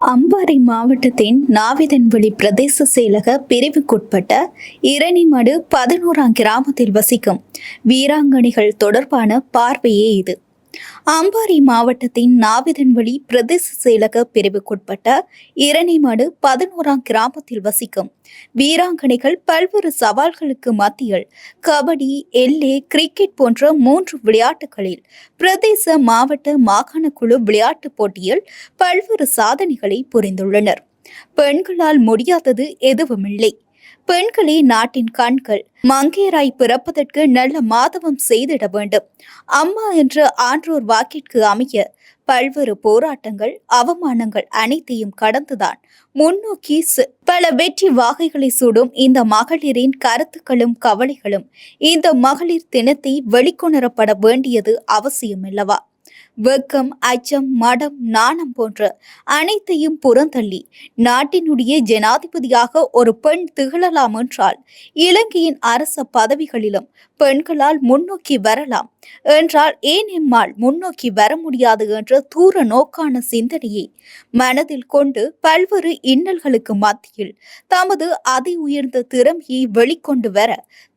அம்பாறை மாவட்டத்தின் நாவிதன்வெளி பிரதேச செயலக பிரிவுக்குட்பட்ட இரணிமடு பதினோராம் கிராமத்தில் வசிக்கும் வீராங்கனைகள் தொடர்பான பார்வையே இது. அம்பாறை மாவட்டத்தின் நாவிதன்வழி பிரதேச செயலக பிரிவுக்குட்பட்ட இரணிமடு பதினோராம் கிராமத்தில் வசிக்கும். வீராங்கனைகள் பல்வேறு சவால்களுக்கு மத்தியில் கபடி எல்லே கிரிக்கெட் போன்ற மூன்று விளையாட்டுகளில் பிரதேச மாவட்ட மாகாண குழு விளையாட்டுப் போட்டியில் பல்வேறு சாதனைகளை புரிந்துள்ளனர். பெண்களால் முடியாதது எதுவுமில்லை. பெண்களே நாட்டின் கண்கள் மங்கையராய் பிறப்பதற்கு நல்ல மாதவம் செய்திட வேண்டும். அம்மா என்ற ஆன்றோர் வாக்கிற்கு அமைய பல்வேறு போராட்டங்கள் அவமானங்கள் அனைத்தையும் கடந்துதான் முன்னோக்கி பல வெற்றி வாகைகளை சூடும் இந்த மகளிரின் கருத்துக்களும் கவலைகளும் இந்த மகளிர் தினத்தை வெளிக்கொணரப்பட வேண்டியது அவசியம் அல்லவா வெக்கம் அச்சம் மடம் நாணம் போன்ற அனைத்தையும் புறந்தள்ளி நாட்டினுடைய ஜனாதிபதியாக ஒரு பெண் திகழலாம் என்றால் இலங்கையின் அரச பதவிகளிலும் பெண்களால் முன்னோக்கி வரலாம். என்றால் ஏன் எம்மால் முன்னோக்கி வர முடியாது என்ற தூர நோக்கான சிந்தனையை மனதில் கொண்டு பல்வேறு இன்னல்களுக்கு மத்தியில் தமது அதி உயர்ந்த திறமையை வெளிக்கொண்டு வர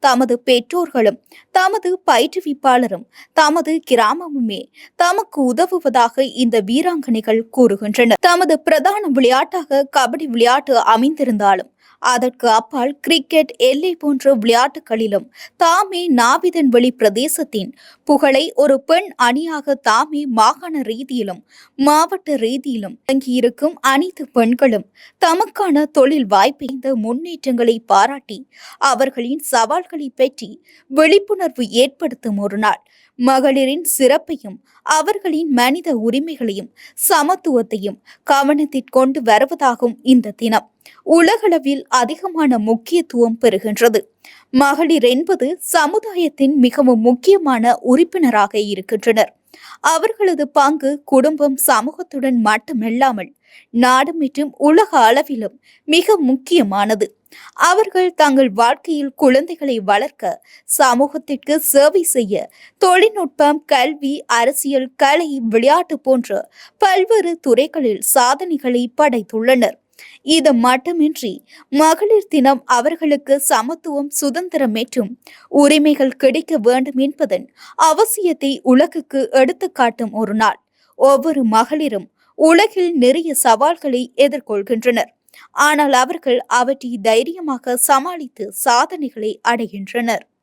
தமது பெற்றோர்களும் தமது பயிற்றுவிப்பாளரும் தமது கிராமமுமே தமக்கு உதவுவதாக இந்த வீராங்கனைகள் கூறுகின்றனர். தமது பிரதான விளையாட்டாக கபடி விளையாட்டு அமைந்திருந்தாலும் அதற்கு அப்பால் கிரிக்கெட் எல்லை போன்ற விளையாட்டுகளிலும் தாமே நாவிதன்வெளி பிரதேசத்தின் புகழை ஒரு பெண் அணியாக தாமே மாகாண ரீதியிலும் மாவட்ட ரீதியிலும் தங்கியிருக்கும் அனைத்து பெண்களும் தமக்கான தொழில் வாய்ப்பை இந்த முன்னேற்றங்களை பாராட்டி அவர்களின் சவால்களை பற்றி விழிப்புணர்வு ஏற்படுத்தும் ஒரு நாள். மகளிரின் சிறப்பையும் அவர்களின் மனித உரிமைகளையும் சமத்துவத்தையும் கவனத்தில் கொண்டு வருவதாகும் இந்த தினம். உலகளவில் அதிகமான முக்கியத்துவம் பெறுகின்றது. மகளிர் என்பது சமுதாயத்தின் மிகவும் முக்கியமான உறுப்பினராக இருக்கின்றனர். அவர்களது பங்கு குடும்பம் சமூகத்துடன் மட்டுமில்லாமல் நாடு மற்றும் உலக அளவிலும் மிக முக்கியமானது. அவர்கள் தங்கள் வாழ்க்கையில் குழந்தைகளை வளர்க்க சமூகத்திற்கு சேவை செய்ய தொழில்நுட்பம் கல்வி அரசியல் கலை விளையாட்டு போன்ற பல்வேறு துறைகளில் சாதனைகளை படைத்துள்ளனர். இது மட்டுமின்றி மகளிர் தினம் அவர்களுக்கு சமத்துவம் சுதந்திரம் மற்றும் உரிமைகள் கிடைக்க வேண்டும் என்பதன் அவசியத்தை உலகுக்கு எடுத்துக்காட்டும் ஒரு நாள். ஒவ்வொரு மகளிரும் உலகில் நிறைய சவால்களை எதிர்கொள்கின்றனர். ஆனால் அவர்கள் அவற்றை தைரியமாக சமாளித்து சாதனைகளை அடைகின்றனர்.